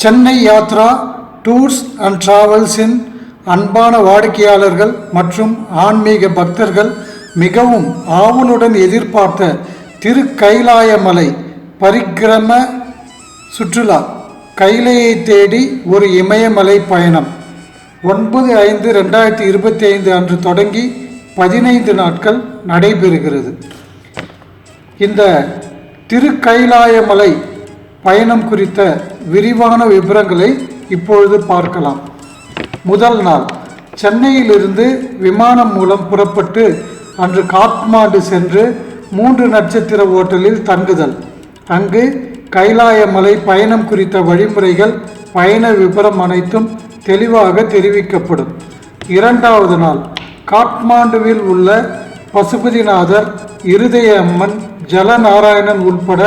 Chennai Yatra tours and டிராவல்ஸின் அன்பான வாடிக்கையாளர்கள் மற்றும் ஆன்மீக பக்தர்கள் மிகவும் ஆவலுடன் எதிர்பார்த்த திரு கைலாயமலை பரிக்கிரம சுற்றுலா. கைலையை தேடி ஒரு இமயமலை பயணம். ஒன்பது ஐந்து ரெண்டாயிரத்தி இருபத்தி ஐந்து அன்று தொடங்கி பதினைந்து நாட்கள் நடைபெறுகிறது. இந்த திருக்கைலாயமலை பயணம் குறித்த விரிவான விவரங்களை இப்பொழுது பார்க்கலாம். முதல் நாள் சென்னையிலிருந்து விமானம் மூலம் புறப்பட்டு அன்று காட்மாண்டு சென்று மூன்று நட்சத்திர ஓட்டலில் தங்குதல். அங்கு கைலாயமலை பயணம் குறித்த வழிமுறைகள் பயண விபரம் அனைத்தும் தெளிவாக தெரிவிக்கப்படும். இரண்டாவது நாள் காட்மாண்டுவில் உள்ள பசுபதிநாதர் இருதய அம்மன் ஜலநாராயணன் உட்பட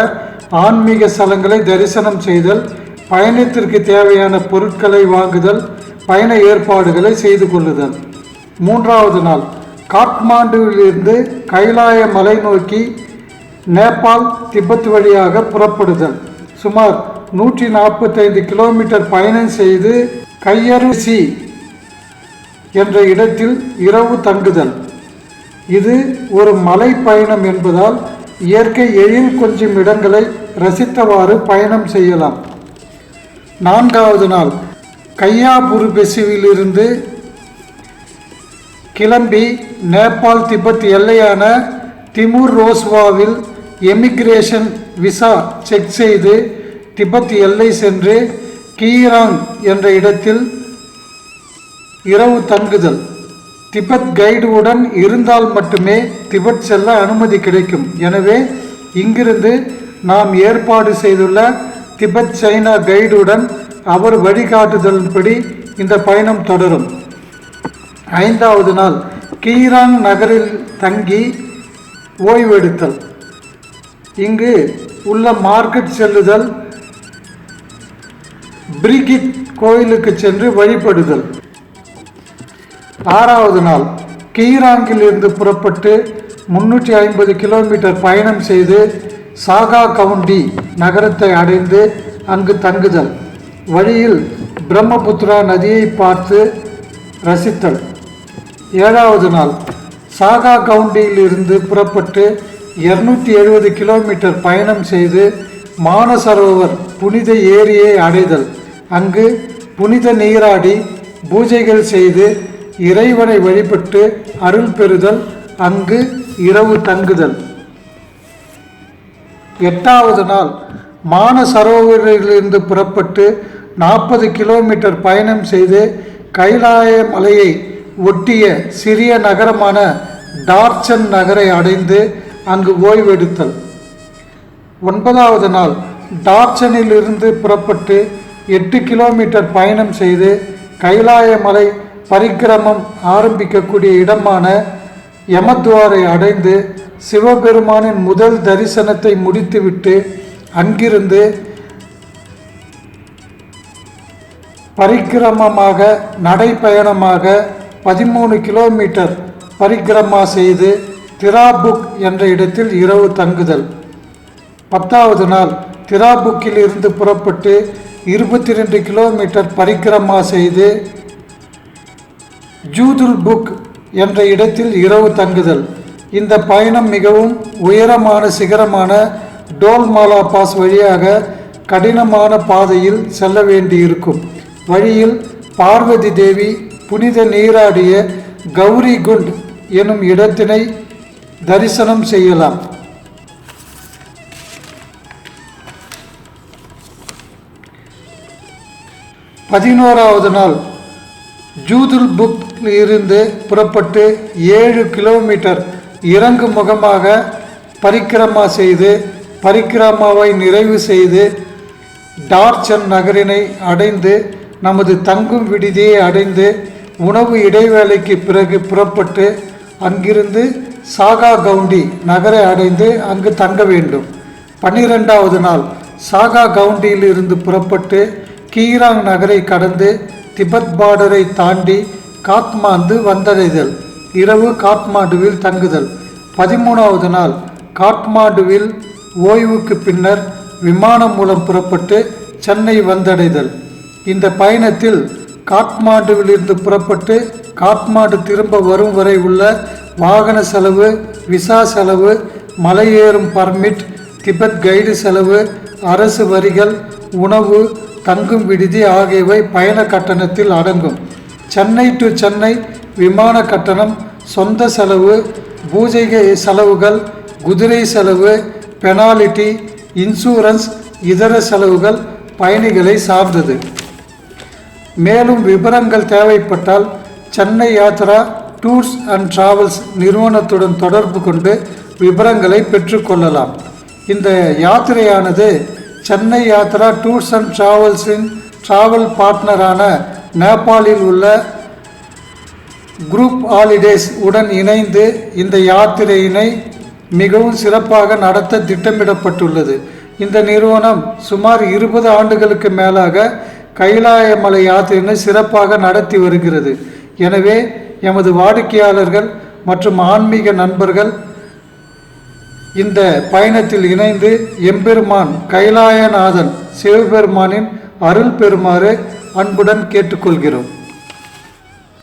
ஆன்மீக ஸ்தலங்களை தரிசனம் செய்தல் பயணத்திற்கு தேவையான பொருட்களை வாங்குதல் பயண ஏற்பாடுகளை செய்து கொள்ளுதல். மூன்றாவது நாள் காட்மாண்டுவிலிருந்து கைலாய மலை நோக்கி நேபாள் திபெத் வழியாக புறப்படுதல். சுமார் நூற்றி நாற்பத்தைந்து கிலோமீட்டர் பயணம் செய்து கையருசி என்ற இடத்தில் இரவு தங்குதல். இது ஒரு மலை பயணம் என்பதால் இயற்கை எழில் கொஞ்சம் இடங்களை ரசித்தவாறு பயணம் செய்யலாம். நான்காவது நாள் கையாபுரு பெசுவிலிருந்து கிளம்பி நேபாள் திபெத் எல்லையான திமுர் ரோஸ்வாவில் எமிக்ரேஷன் விசா செக் செய்து திபெத் எல்லை சென்று கீராங் என்ற இடத்தில் இரவு தங்குதல். திபெத் கைடுவுடன் இருந்தால் மட்டுமே திபெத் செல்ல அனுமதி கிடைக்கும். எனவே இங்கிருந்து நாம் ஏற்பாடு செய்துள்ள திபெத் சைனா கைடுடன் அவர் வழிகாட்டுதலின்படி இந்த பயணம் தொடரும். ஐந்தாவது நாள் கீரான் நகரில் தங்கி ஓய்வெடுத்தல். இங்கு உள்ள மார்க்கெட் செல்லுதல் பிரிகிட் கோயிலுக்கு சென்று வழிபடுதல். ஆறாவது நாள் கீராங்கில் இருந்து புறப்பட்டு முன்னூற்றி ஐம்பது கிலோமீட்டர் பயணம் செய்து சாகா கவுண்டி நகரத்தை அடைந்து அங்கு தங்குதல். வழியில் பிரம்மபுத்திரா நதியை பார்த்து ரசித்தல். ஏழாவது நாள் சாகா கவுண்டியில் இருந்து புறப்பட்டு இருநூற்றி எழுபது கிலோமீட்டர் பயணம் செய்து மானசரோவர் புனித ஏரியை அடைதல். அங்கு புனித நீராடி பூஜைகள் செய்து இறைவனை வழிபட்டு அருள் பெறுதல். அங்கு இரவு தங்குதல். எட்டாவது நாள் மானசரோவரிலிருந்து புறப்பட்டு நாற்பது கிலோமீட்டர் பயணம் செய்து கைலாய மலையை ஒட்டிய சிறிய நகரமான டார்ச்சன் நகரை அடைந்து அங்கு ஓய்வெடுத்தல். ஒன்பதாவது நாள் டார்ச்சனிலிருந்து புறப்பட்டு எட்டு கிலோமீட்டர் பயணம் செய்து கைலாய மலை பரிக்கிரமம் ஆரம்பிக்கக்கூடிய இடமான யமத்வாரை அடைந்து சிவபெருமானின் முதல் தரிசனத்தை முடித்துவிட்டு அங்கிருந்து பரிக்கிரமமாக நடைப்பயணமாக பதிமூணு கிலோமீட்டர் பரிக்கிரமா செய்து திராபுக் என்ற இடத்தில் இரவு தங்குதல். பத்தாவது நாள் திராபுக்கில் இருந்து புறப்பட்டு இருபத்தி ரெண்டு கிலோமீட்டர் பரிக்கிரமா செய்து ஜூதுல் புக் என்ற இடத்தில் இரவு தங்குதல். இந்த பயணம் மிகவும் உயரமான சிகரமான டோல்மாலா பாஸ் வழியாக கடினமான பாதையில் செல்ல வேண்டியிருக்கும். வழியில் பார்வதி தேவி புனித நீராடிய கௌரி குண்ட் எனும் இடத்தினை தரிசனம் செய்யலாம். பதினோராவது நாள். ஜூதுல் புக்கில் இருந்து புறப்பட்டு ஏழு கிலோமீட்டர் இறங்கு முகமாக பரிக்கிரமா செய்து பரிக்கிரமாவை நிறைவு செய்து டார்ச்சன் நகரினை அடைந்து நமது தங்கும் விடுதியை அடைந்து உணவு இடைவேளைக்கு பிறகு புறப்பட்டு அங்கிருந்து சாகா கவுண்டி நகரை அடைந்து அங்கு தங்க வேண்டும். பன்னிரெண்டாவது நாள் சாகா கவுண்டியில் இருந்து புறப்பட்டு கீராங் நகரை கடந்து திபெத் பார்டரை தாண்டி காத்மாந்து வந்தடைதல். இரவு காத்மாண்டுவில் தங்குதல். பதிமூணாவது நாள் காட்மாண்டுவில் ஓய்வுக்கு பின்னர் விமானம் மூலம் புறப்பட்டு சென்னை வந்தடைதல். இந்த பயணத்தில் காட்மாண்டுவிலிருந்து புறப்பட்டு காட்மாண்டு திரும்ப வரும் வரை உள்ள வாகன செலவு விசா செலவு மலையேறும் பர்மிட் திபெத் கைடு செலவு அரசு வரிகள் உணவு தங்கும் விடுதி ஆகியவை பயண கட்டணத்தில் அடங்கும். சென்னை டு சென்னை விமான கட்டணம் சொந்த செலவு பூஜை செலவுகள் குதிரை செலவு பெனாலிட்டி இன்சூரன்ஸ் இதர செலவுகள் பயணிகளை சார்ந்தது. மேலும் விவரங்கள் தேவைப்பட்டால் Chennai Yatra tours and travels நிறுவனத்துடன் தொடர்பு கொண்டு விவரங்களை பெற்றுக்கொள்ளலாம் இந்த யாத்திரையானது சென்னை யாத்ரா டூர்ஸ் அண்ட் டிராவல்ஸின் டிராவல் பார்ட்னரான நேபாளில் உள்ள குரூப் ஹாலிடேஸ் உடன் இணைந்து இந்த யாத்திரையினை மிகவும் சிறப்பாக நடத்த திட்டமிடப்பட்டுள்ளது. இந்த நிறுவனம் சுமார் இருபது ஆண்டுகளுக்கு மேலாக கைலாயமலை யாத்திரையினை சிறப்பாக நடத்தி வருகிறது. எனவே எமது வாடிக்கையாளர்கள் மற்றும் ஆன்மீக நண்பர்கள் இந்த பயணத்தில் இணைந்து எம்பெருமான் கைலாயநாதன் சிவபெருமானின் அருள் பெறுமாறு அன்புடன் கேட்டுக்கொள்கிறோம்.